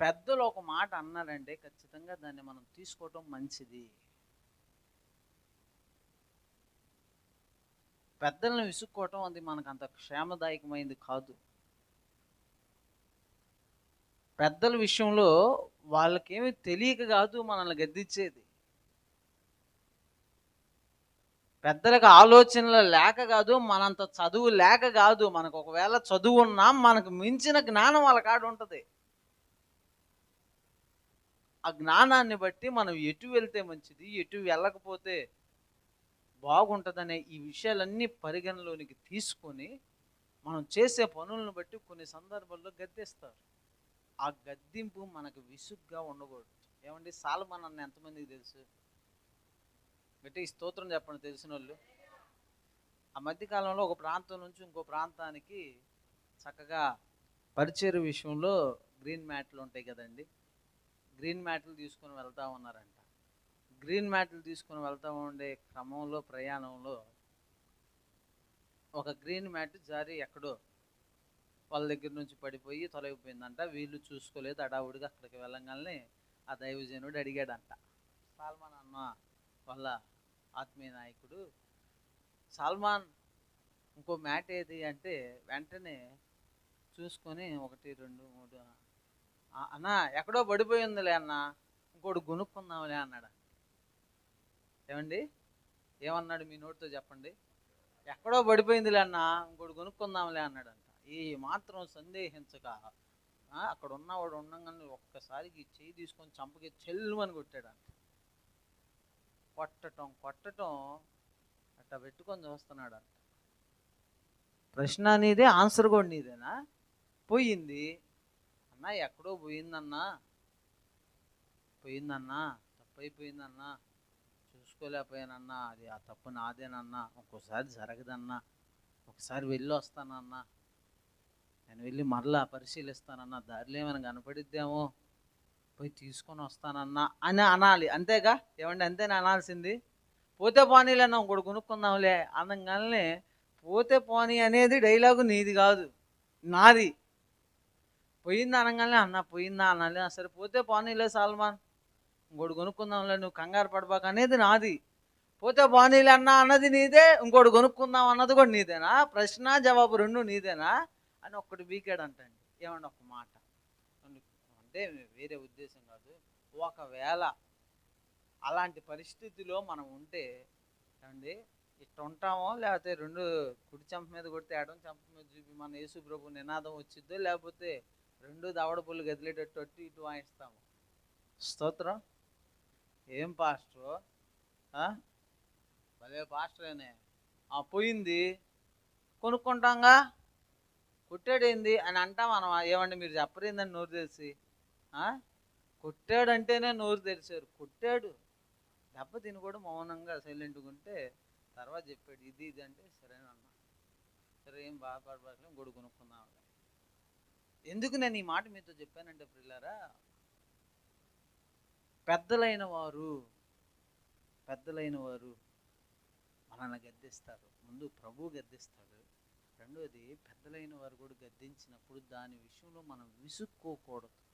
పెద్దలు ఒక మాట అన్నారంటే ఖచ్చితంగా దాన్ని మనం తీసుకోవటం మంచిది. పెద్దలను విసుక్కోవటం అది మనకు అంత క్షేమదాయకమైంది కాదు. పెద్దల విషయంలో వాళ్ళకేమి తెలియక కాదు మనల్ని గద్దించేది. పెద్దలకు ఆలోచనలు లేక కాదు మనంత చదువు లేక కాదు మనకు ఒకవేళ చదువు ఉన్నా మనకు మించిన జ్ఞానం వాళ్ళ కాడ ఉంటుంది ఆ జ్ఞానాన్ని బట్టి మనం ఎటు వెళ్తే మంచిది ఎటు వెళ్ళకపోతే బాగుంటుందనే ఈ విషయాలన్నీ పరిగణలోనికి తీసుకొని మనం చేసే పనులను బట్టి కొన్ని సందర్భాల్లో గద్దెస్తారు. ఆ గద్దింపు మనకు విసుగ్గా ఉండకూడదు. ఏమండి? సాల్మన్ అన్న ఎంతమందికి తెలుసు? గట్టి స్తోత్రం చెప్పండి తెలిసిన వాళ్ళు ఆ మధ్యకాలంలో ఒక ప్రాంతం నుంచి ఇంకో ప్రాంతానికి చక్కగా పరిచయ విషయంలో గ్రీన్ మ్యాట్లు ఉంటాయి కదండి. గ్రీన్ మ్యాట్లు తీసుకొని వెళ్తా ఉన్నారంట. గ్రీన్ మ్యాట్లు తీసుకొని వెళ్తా ఉండే క్రమంలో ప్రయాణంలో ఒక గ్రీన్ మ్యాట్ జారి ఎక్కడో వాళ్ళ దగ్గర నుంచి పడిపోయి తొలగిపోయిందంట. వీళ్ళు చూసుకోలేదు అడావుడిగా అక్కడికి వెళ్ళగానే ఆ దైవజనుడు అడిగాడంట. సాల్మాన్ అన్న వాళ్ళ ఆత్మీయ నాయకుడు సాల్మాన్ ఇంకో మ్యాట్ ఏది? అంటే వెంటనే చూసుకొని ఒకటి రెండు మూడు అన్న ఎక్కడో పడిపోయిందిలే అన్న. ఇంకోటి కొనుక్కుందాంలే అన్నాడు. ఏమండి? ఏమన్నాడు మీ నోటితో చెప్పండి? ఎక్కడో పడిపోయిందిలే అన్న ఇంకోటి కొనుక్కుందాంలే అన్నాడంట. ఈ మాత్రం సందేహించక అక్కడ ఉన్నవాడు ఉండగానే ఒక్కసారికి చేయి చెయ్యి తీసుకొని చంపకి చెల్లు అని కొట్టాడంట. కొట్టటం కొట్టటం అట్ట పెట్టుకొని చూస్తున్నాడు అంట ప్రశ్న నీదే ఆన్సర్ కూడా నీదేనా? పోయింది. అన్నా ఎక్కడో పోయిందన్నా. పోయిందన్నా తప్పైపోయిందన్నా. చూసుకోలేకపోయానన్నా. అది ఆ తప్పు నాదేనన్నా. ఒక్కోసారి జరగదన్నా. ఒకసారి వెళ్ళి వస్తానన్నా. నేను వెళ్ళి మరలా పరిశీలిస్తానన్నా. దారిలో ఏమైనా కనపడిద్దేమో? పోయి తీసుకొని వస్తానన్నా అని అనాలి. అంతేగా? ఏమండి అంతేనా అనాల్సింది? పోతే పోనీలన్నా ఇంకోటి కొనుక్కుందాంలే. అనగానే పోతే పోనీ అనేది డైలాగు నీది కాదు. నాది. పోయిందా అనగానే అన్న పోయిందా అనాలి సరే పోతే పోనీలే సల్మాన్. ఇంకోటి కొనుక్కుందాంలే నువ్వు కంగారు పడబాక. అనేది నాది. పోతే పోనీలే అన్న అన్నది నీదే. ఇంకోటి కొనుక్కుందాం అన్నది కూడా నీదేనా? ప్రశ్న జవాబు రెండు నీదేనా? అని ఒక్కటి బీకాడంటండి. ఏమండి ఒక మాట. అంటే వేరే ఉద్దేశం కాదు. ఒకవేళ అలాంటి పరిస్థితిలో మనం ఉంటే ఏమండి ఇట్లా ఉంటామో లేకపోతే రెండు కుడి చెంప మీద కొడితే ఎడం చెంప మీద చూపి మన యేసు ప్రభు నినాదం వచ్చిద్దో లేకపోతే రెండు దవడ పుల్లు గదిలేటట్టు అటు ఇటు వాయిస్తాము. స్తోత్రం? ఏం పాస్టర్? భలే పాస్టరేనే. ఆ పోయింది. కొనుక్కుంటాంగా? కొట్టాడేంది? అని అంటాం మనం. ఏమండి మీరు చెప్పరేందని నోరు తెలిసి? కొట్టాడంటేనే నోరు తెరిచారు కొట్టాడు. దెబ్బ తిని కూడా మౌనంగా సైలెంట్గా ఉంటే తర్వాత చెప్పాడు ఇది ఇది అంటే సరే సరే ఏం బాధపడలేదు గొడుగు కొనుక్కుందాం ఎందుకు నేను ఈ మాట మీతో చెప్పానంటే ప్రిల్లారా పెద్దలైన వారు పెద్దలైన వారు మనల్ని గద్దిస్తారు. ముందు ప్రభు గద్దిస్తాడు. రెండవది పెద్దలైన వారు కూడా గద్దించినప్పుడు దాని విషయంలో మనం విసుక్కోకూడదు.